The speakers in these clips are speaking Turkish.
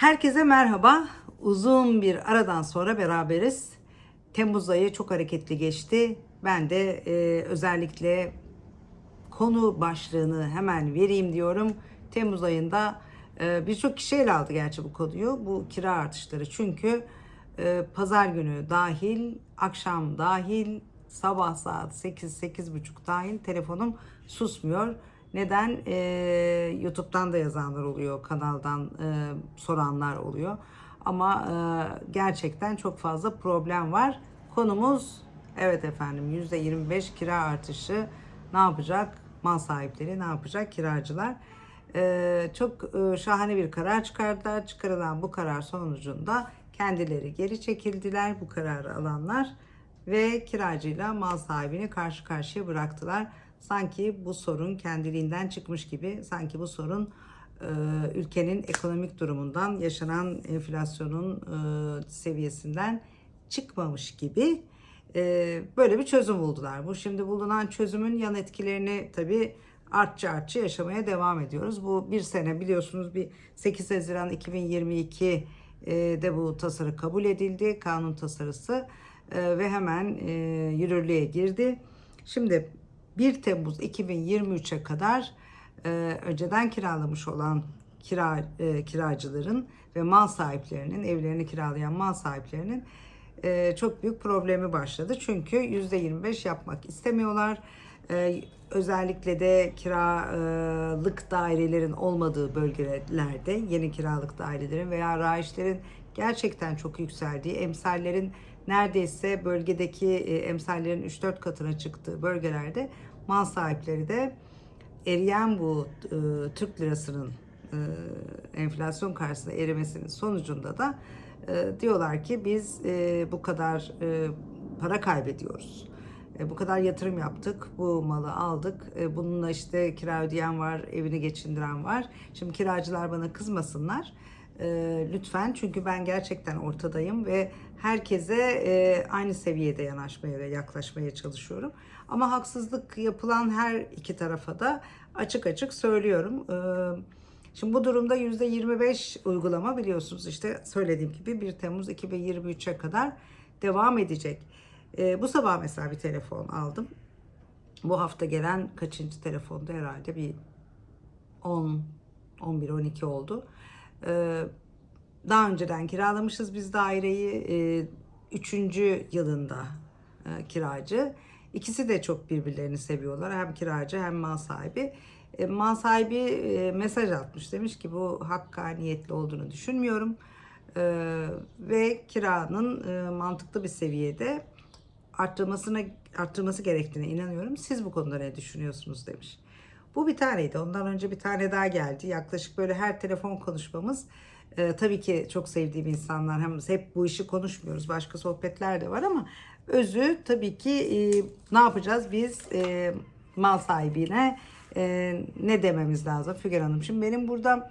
Herkese merhaba. Uzun bir aradan sonra beraberiz. Temmuz ayı çok hareketli geçti. Ben de e, özellikle konu başlığını hemen vereyim diyorum. Temmuz ayında e, birçok kişi ele aldı gerçi bu konuyu. Bu kira artışları çünkü e, pazar günü dahil, akşam dahil, sabah saat 8-8.30 dahil telefonum susmuyor. Neden? E, YouTube'dan da yazanlar oluyor, kanaldan e, soranlar oluyor. Ama e, gerçekten çok fazla problem var. Konumuz evet efendim %25 kira artışı ne yapacak? Mal sahipleri ne yapacak? Kiracılar. E, çok e, şahane bir karar çıkardılar. Çıkarılan bu karar sonucunda kendileri geri çekildiler bu kararı alanlar ve kiracıyla mal sahibini karşı karşıya bıraktılar. Sanki bu sorun kendiliğinden çıkmış gibi, sanki bu sorun e, ülkenin ekonomik durumundan, yaşanan enflasyonun e, seviyesinden çıkmamış gibi e, böyle bir çözüm buldular. Bu şimdi bulunan çözümün yan etkilerini tabii artçı artçı yaşamaya devam ediyoruz. Bu bir sene biliyorsunuz bir 8 Haziran 2022 e, de bu tasarı kabul edildi. Kanun tasarısı ve hemen yürürlüğe girdi. Şimdi 1 Temmuz 2023'e kadar e, önceden kiralamış olan kira e, kiracıların ve mal sahiplerinin evlerini kiralayan mal sahiplerinin e, çok büyük problemi başladı. Çünkü %25 yapmak istemiyorlar. E, özellikle de kiralık dairelerin olmadığı bölgelerde yeni kiralık dairelerin veya raiçlerin gerçekten çok yükseldiği, emsallerin neredeyse bölgedeki e, emsallerin 3-4 katına çıktığı bölgelerde mal sahipleri de eriyen bu e, Türk lirasının e, enflasyon karşısında erimesinin sonucunda da diyorlar ki biz bu kadar para kaybediyoruz. Bu kadar yatırım yaptık, bu malı aldık. Bununla işte kira ödeyen var, evini geçindiren var. Şimdi kiracılar bana kızmasınlar. E, lütfen çünkü ben gerçekten ortadayım ve herkese e, aynı seviyede yanaşmaya ve yaklaşmaya çalışıyorum. Ama haksızlık yapılan her iki tarafa da açık açık söylüyorum. E, Şimdi bu durumda %25 uygulama biliyorsunuz işte söylediğim gibi 1 Temmuz 2023'e kadar devam edecek. E, bu sabah mesela bir telefon aldım. Bu hafta gelen kaçıncı telefonda herhalde bir 10, 11, 12 oldu. E, daha önceden kiralamışız biz daireyi. E, üçüncü yılında e, kiracı. İkisi de çok birbirlerini seviyorlar. Hem kiracı hem mal sahibi. E, mal sahibi e, mesaj atmış. Demiş ki bu hakkaniyetli olduğunu düşünmüyorum. E, ve kiranın mantıklı bir seviyede arttırmasına arttırması gerektiğine inanıyorum. Siz bu konuda ne düşünüyorsunuz demiş. Bu bir taneydi. Ondan önce bir tane daha geldi. Yaklaşık böyle her telefon konuşmamız e, tabii ki çok sevdiğim insanlar hem hep bu işi konuşmuyoruz. Başka sohbetler de var ama özü tabii ki e, ne yapacağız biz e, mal sahibine e, ne dememiz lazım Füger Hanım. Şimdi benim burada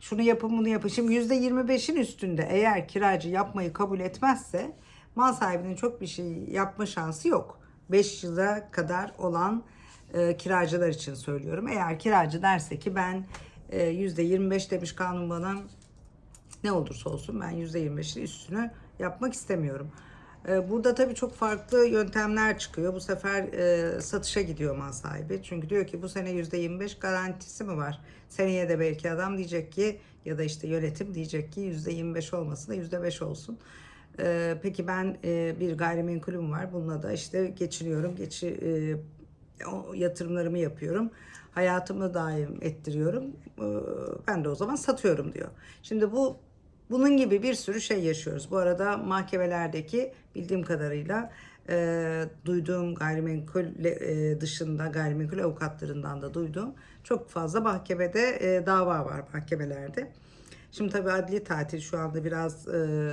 şunu yapın bunu yapın. Şimdi %25'in üstünde eğer kiracı yapmayı kabul etmezse mal sahibinin çok bir şey yapma şansı yok. 5 yıla kadar olan e, kiracılar için söylüyorum. Eğer kiracı derse ki ben e, %25 demiş kanun bana ne olursa olsun ben %25'in üstünü yapmak istemiyorum. E, Burada tabii çok farklı yöntemler çıkıyor. Bu sefer e, satışa gidiyor mal sahibi. Çünkü diyor ki bu sene %25 garantisi mi var? Seneye de belki adam diyecek ki ya da işte yönetim diyecek ki %25 olmasın da %5 olsun. E, Peki ben e, bir gayrimenkulüm var. Bununla da işte geçiniyorum. Geçi, e, o yatırımlarımı yapıyorum. Hayatımı daim ettiriyorum. E, Ben de o zaman satıyorum diyor. Şimdi bu bunun gibi bir sürü şey yaşıyoruz. Bu arada mahkemelerdeki bildiğim kadarıyla e, duyduğum gayrimenkul e, dışında gayrimenkul avukatlarından da duyduğum çok fazla mahkemede e, dava var mahkemelerde. Şimdi tabii adli tatil şu anda biraz e,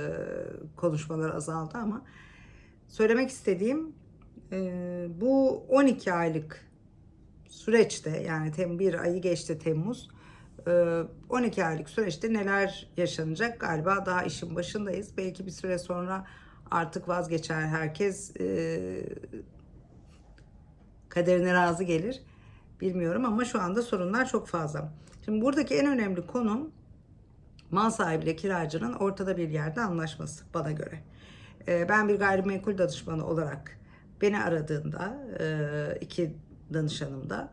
konuşmalar azaldı ama söylemek istediğim bu 12 aylık süreçte yani tem bir ayı geçti Temmuz. e, 12 aylık süreçte neler yaşanacak galiba daha işin başındayız. Belki bir süre sonra artık vazgeçer herkes kaderine razı gelir. Bilmiyorum ama şu anda sorunlar çok fazla. Şimdi buradaki en önemli konum mal sahibiyle kiracının ortada bir yerde anlaşması bana göre. Ben bir gayrimenkul danışmanı olarak beni aradığında iki danışanım da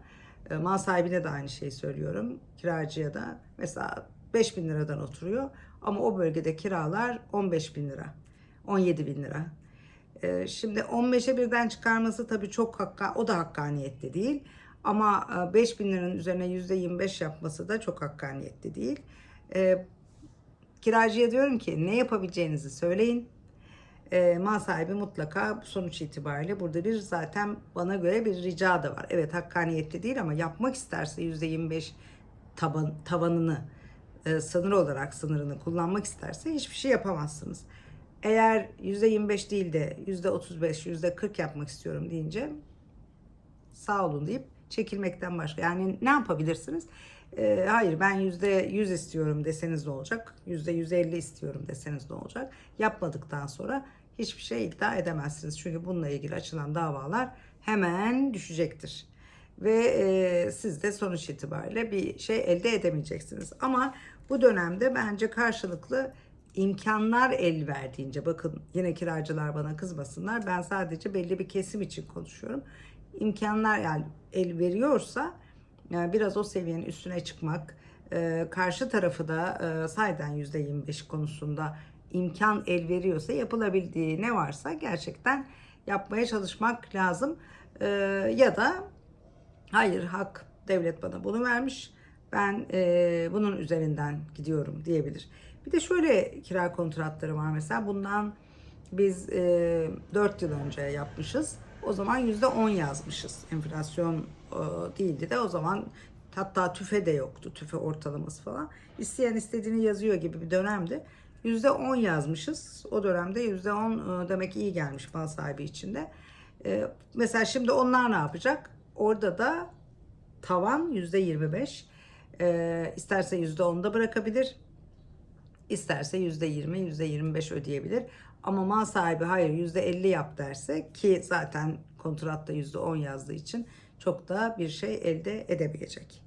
e, mal sahibine de aynı şeyi söylüyorum. Kiracıya da mesela 5 bin liradan oturuyor ama o bölgede kiralar 15 bin lira, 17 bin lira. Şimdi 15'e birden çıkarması tabii çok hakka, o da hakkaniyetli değil. Ama e, 5 bin liranın üzerine %25 yapması da çok hakkaniyetli değil. Kiracıya diyorum ki ne yapabileceğinizi söyleyin. E, mal sahibi mutlaka sonuç itibariyle burada bir zaten bana göre bir rica da var. Evet hakkaniyetli değil ama yapmak isterse %25 taban, tavanını e, sınır olarak sınırını kullanmak isterse hiçbir şey yapamazsınız. Eğer %25 değil de %35, %40 yapmak istiyorum deyince sağ olun deyip çekilmekten başka. Yani ne yapabilirsiniz? Ee, hayır ben yüzde yüz istiyorum deseniz ne olacak? Yüzde yüz elli istiyorum deseniz ne olacak? Yapmadıktan sonra hiçbir şey iddia edemezsiniz. Çünkü bununla ilgili açılan davalar hemen düşecektir. Ve e, siz de sonuç itibariyle bir şey elde edemeyeceksiniz. Ama bu dönemde bence karşılıklı imkanlar el verdiğince bakın yine kiracılar bana kızmasınlar. Ben sadece belli bir kesim için konuşuyorum. İmkanlar yani el veriyorsa yani biraz o seviyenin üstüne çıkmak, e, karşı tarafı da e, sahiden %25 konusunda imkan el veriyorsa yapılabildiği ne varsa gerçekten yapmaya çalışmak lazım. E, ya da hayır hak devlet bana bunu vermiş ben e, bunun üzerinden gidiyorum diyebilir. Bir de şöyle kira kontratları var mesela bundan biz e, 4 yıl önce yapmışız. O zaman %10 yazmışız. Enflasyon e, değildi de o zaman hatta tüfe de yoktu. Tüfe ortalaması falan. İsteyen istediğini yazıyor gibi bir dönemdi. %10 yazmışız. O dönemde %10 e, demek iyi gelmiş mal sahibi içinde. E, mesela şimdi onlar ne yapacak? Orada da tavan %25. E, isterse %10'da bırakabilir. İsterse %20, %25 ödeyebilir. Ama mal sahibi hayır %50 yap derse ki zaten kontratta %10 yazdığı için çok da bir şey elde edemeyecek.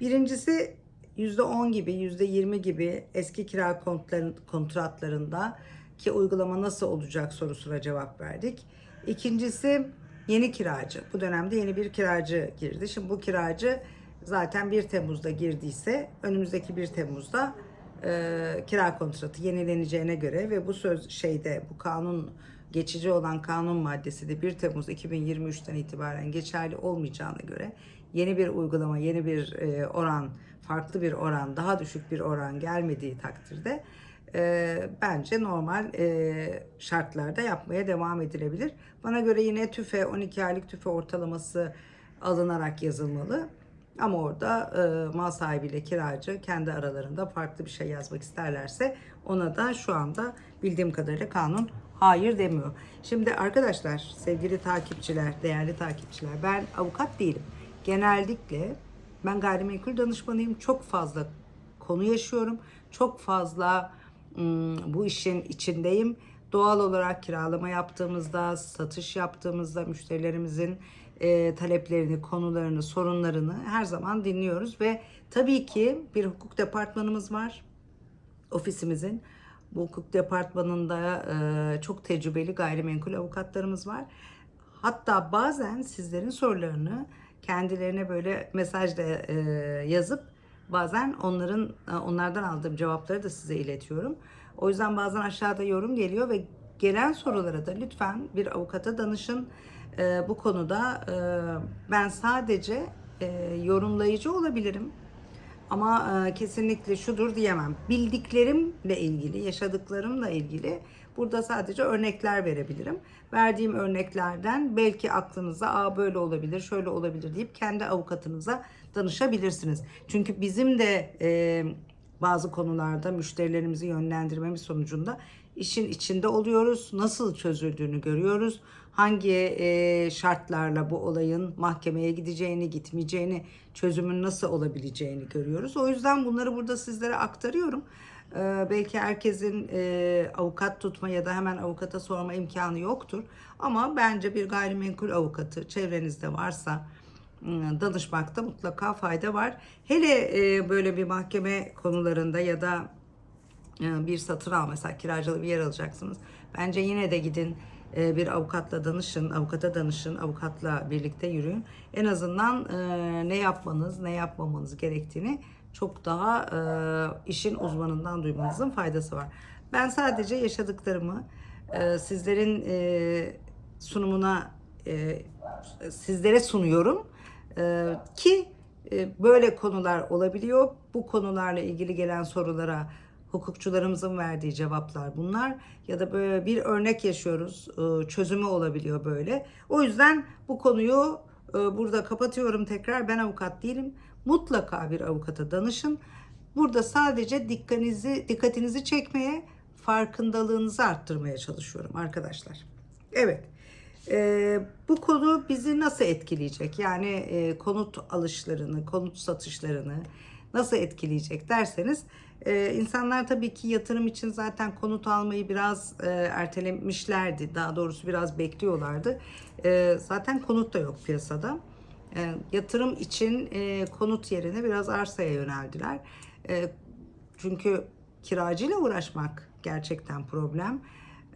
Birincisi %10 gibi, %20 gibi eski kira kontratlarında ki uygulama nasıl olacak sorusuna cevap verdik. İkincisi yeni kiracı. Bu dönemde yeni bir kiracı girdi. Şimdi bu kiracı zaten 1 Temmuz'da girdiyse önümüzdeki 1 Temmuz'da e, kira kontratı yenileneceğine göre ve bu söz şeyde bu kanun geçici olan kanun maddesi de 1 Temmuz 2023'ten itibaren geçerli olmayacağına göre yeni bir uygulama, yeni bir e, oran, farklı bir oran, daha düşük bir oran gelmediği takdirde e, bence normal e, şartlarda yapmaya devam edilebilir. Bana göre yine tüfe 12 aylık tüfe ortalaması alınarak yazılmalı. Ama orada e, mal sahibiyle kiracı kendi aralarında farklı bir şey yazmak isterlerse ona da şu anda bildiğim kadarıyla kanun hayır demiyor. Şimdi arkadaşlar, sevgili takipçiler, değerli takipçiler ben avukat değilim. Genellikle ben gayrimenkul danışmanıyım. Çok fazla konu yaşıyorum. Çok fazla bu işin içindeyim. Doğal olarak kiralama yaptığımızda, satış yaptığımızda müşterilerimizin e, taleplerini, konularını, sorunlarını her zaman dinliyoruz ve tabii ki bir hukuk departmanımız var ofisimizin. Bu hukuk departmanında e, çok tecrübeli gayrimenkul avukatlarımız var. Hatta bazen sizlerin sorularını kendilerine böyle mesajla e, yazıp bazen onların e, onlardan aldığım cevapları da size iletiyorum. O yüzden bazen aşağıda yorum geliyor ve gelen sorulara da lütfen bir avukata danışın. E, bu konuda e, ben sadece e, yorumlayıcı olabilirim. Ama e, kesinlikle şudur diyemem. Bildiklerimle ilgili, yaşadıklarımla ilgili burada sadece örnekler verebilirim. Verdiğim örneklerden belki aklınıza Aa, böyle olabilir, şöyle olabilir deyip kendi avukatınıza danışabilirsiniz. Çünkü bizim de e, bazı konularda müşterilerimizi yönlendirmemiz sonucunda işin içinde oluyoruz. Nasıl çözüldüğünü görüyoruz. Hangi e, şartlarla bu olayın mahkemeye gideceğini, gitmeyeceğini, çözümün nasıl olabileceğini görüyoruz. O yüzden bunları burada sizlere aktarıyorum. E, belki herkesin e, avukat tutma ya da hemen avukata sorma imkanı yoktur. Ama bence bir gayrimenkul avukatı çevrenizde varsa ım, danışmakta mutlaka fayda var. Hele e, böyle bir mahkeme konularında ya da e, bir satın al mesela kiracılı bir yer alacaksınız. Bence yine de gidin e, bir avukatla danışın, avukata danışın, avukatla birlikte yürüyün. En azından e, ne yapmanız, ne yapmamanız gerektiğini çok daha e, işin uzmanından duymanızın faydası var. Ben sadece yaşadıklarımı e, sizlerin e, sunumuna e, sizlere sunuyorum E, ki e, böyle konular olabiliyor. Bu konularla ilgili gelen sorulara hukukçularımızın verdiği cevaplar bunlar ya da böyle bir örnek yaşıyoruz çözümü olabiliyor böyle. O yüzden bu konuyu burada kapatıyorum tekrar. Ben avukat değilim. Mutlaka bir avukata danışın. Burada sadece dikkatinizi dikkatinizi çekmeye, farkındalığınızı arttırmaya çalışıyorum arkadaşlar. Evet. Ee, bu konu bizi nasıl etkileyecek? Yani e, konut alışlarını, konut satışlarını nasıl etkileyecek derseniz e, insanlar tabii ki yatırım için zaten konut almayı biraz e, ertelemişlerdi. Daha doğrusu biraz bekliyorlardı. E, zaten konut da yok piyasada. E, yatırım için e, konut yerine biraz arsaya yöneldiler. E, çünkü kiracıyla uğraşmak gerçekten problem.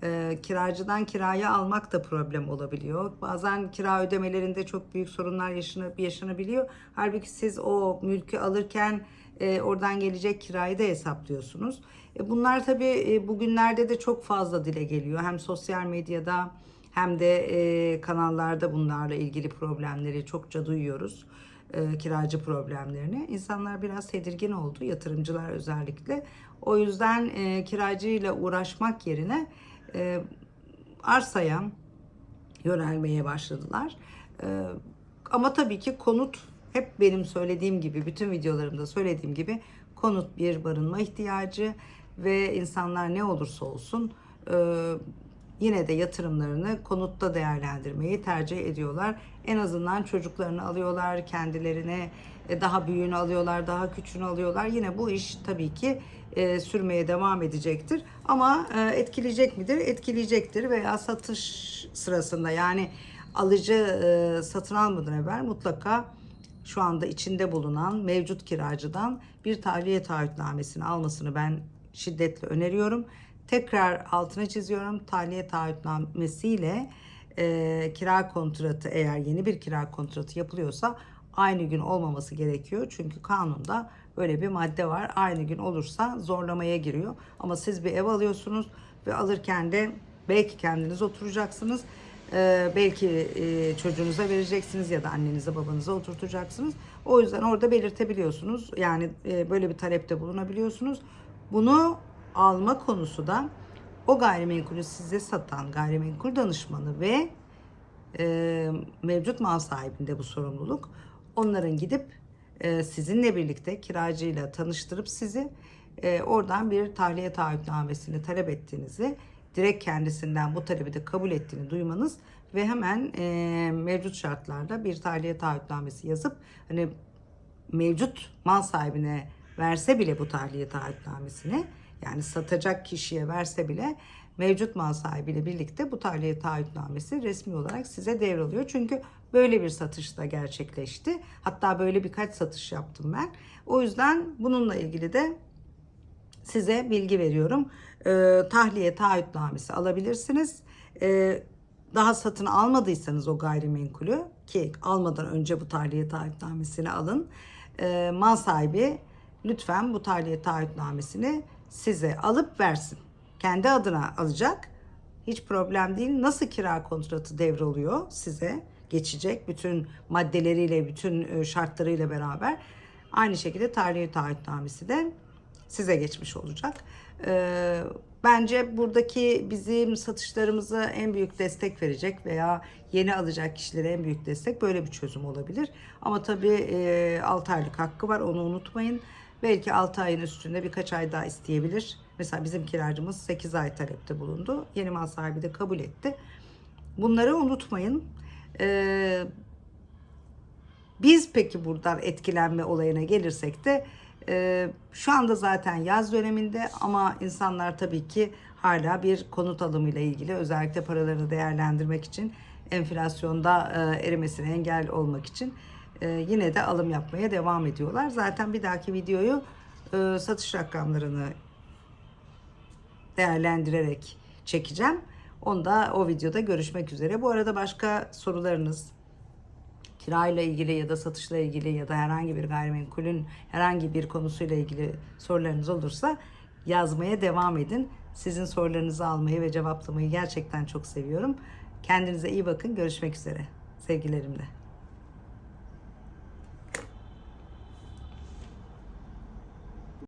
E, kiracıdan kiraya almak da problem olabiliyor. Bazen kira ödemelerinde çok büyük sorunlar yaşanabiliyor. Halbuki siz o mülkü alırken e, oradan gelecek kirayı da hesaplıyorsunuz. E, bunlar tabii e, bugünlerde de çok fazla dile geliyor. Hem sosyal medyada hem de e, kanallarda bunlarla ilgili problemleri çokça duyuyoruz. E, kiracı problemlerini. İnsanlar biraz tedirgin oldu, yatırımcılar özellikle. O yüzden e, kiracıyla uğraşmak yerine e, arsaya yönelmeye başladılar. E, ama tabii ki konut hep benim söylediğim gibi, bütün videolarımda söylediğim gibi konut bir barınma ihtiyacı ve insanlar ne olursa olsun e, yine de yatırımlarını konutta değerlendirmeyi tercih ediyorlar. En azından çocuklarını alıyorlar, kendilerine e, daha büyüğünü alıyorlar, daha küçüğünü alıyorlar. Yine bu iş tabii ki e, sürmeye devam edecektir. Ama e, etkileyecek midir? Etkileyecektir veya satış sırasında yani alıcı e, satın almadan evvel mutlaka şu anda içinde bulunan mevcut kiracıdan bir tahliye taahhütnamesini almasını ben şiddetle öneriyorum. Tekrar altına çiziyorum. Tahliye taahhütnamesiyle e, kira kontratı eğer yeni bir kira kontratı yapılıyorsa aynı gün olmaması gerekiyor. Çünkü kanunda böyle bir madde var. Aynı gün olursa zorlamaya giriyor. Ama siz bir ev alıyorsunuz ve alırken de belki kendiniz oturacaksınız. Ee, belki e, çocuğunuza vereceksiniz ya da annenize babanıza oturtacaksınız. O yüzden orada belirtebiliyorsunuz. Yani e, böyle bir talepte bulunabiliyorsunuz. Bunu alma konusu da o gayrimenkulü size satan gayrimenkul danışmanı ve e, mevcut mal sahibinde bu sorumluluk. Onların gidip e, sizinle birlikte kiracıyla tanıştırıp sizi e, oradan bir tahliye taahhütnamesini talep ettiğinizi direkt kendisinden bu talebi de kabul ettiğini duymanız ve hemen e, mevcut şartlarda bir tahliye taahhütnamesi yazıp hani mevcut mal sahibine verse bile bu tahliye taahhütnamesini yani satacak kişiye verse bile mevcut mal sahibiyle birlikte bu tahliye taahhütnamesi resmi olarak size devralıyor. Çünkü böyle bir satış da gerçekleşti. Hatta böyle birkaç satış yaptım ben. O yüzden bununla ilgili de size bilgi veriyorum. Ee, tahliye taahhütnamesi alabilirsiniz. Ee, daha satın almadıysanız o gayrimenkulü ki almadan önce bu tahliye taahhütnamesini alın. Ee, mal sahibi lütfen bu tahliye taahhütnamesini size alıp versin. Kendi adına alacak. Hiç problem değil. Nasıl kira kontratı devroluyor size? Geçecek bütün maddeleriyle, bütün e, şartlarıyla beraber. Aynı şekilde tahliye taahhütnamesi de size geçmiş olacak. Ee, bence buradaki bizim satışlarımıza en büyük destek verecek veya yeni alacak kişilere en büyük destek böyle bir çözüm olabilir. Ama tabii e, 6 aylık hakkı var onu unutmayın. Belki 6 ayın üstünde birkaç ay daha isteyebilir. Mesela bizim kiracımız 8 ay talepte bulundu. Yeni mal sahibi de kabul etti. Bunları unutmayın. Ee, biz peki buradan etkilenme olayına gelirsek de e, şu anda zaten yaz döneminde ama insanlar tabii ki hala bir konut alımıyla ilgili özellikle paralarını değerlendirmek için enflasyonda e, erimesine engel olmak için e, yine de alım yapmaya devam ediyorlar. Zaten bir dahaki videoyu e, satış rakamlarını değerlendirerek çekeceğim. Onu da o videoda görüşmek üzere. Bu arada başka sorularınız, kirayla ilgili ya da satışla ilgili ya da herhangi bir gayrimenkulün herhangi bir konusuyla ilgili sorularınız olursa yazmaya devam edin. Sizin sorularınızı almayı ve cevaplamayı gerçekten çok seviyorum. Kendinize iyi bakın. Görüşmek üzere. Sevgilerimle.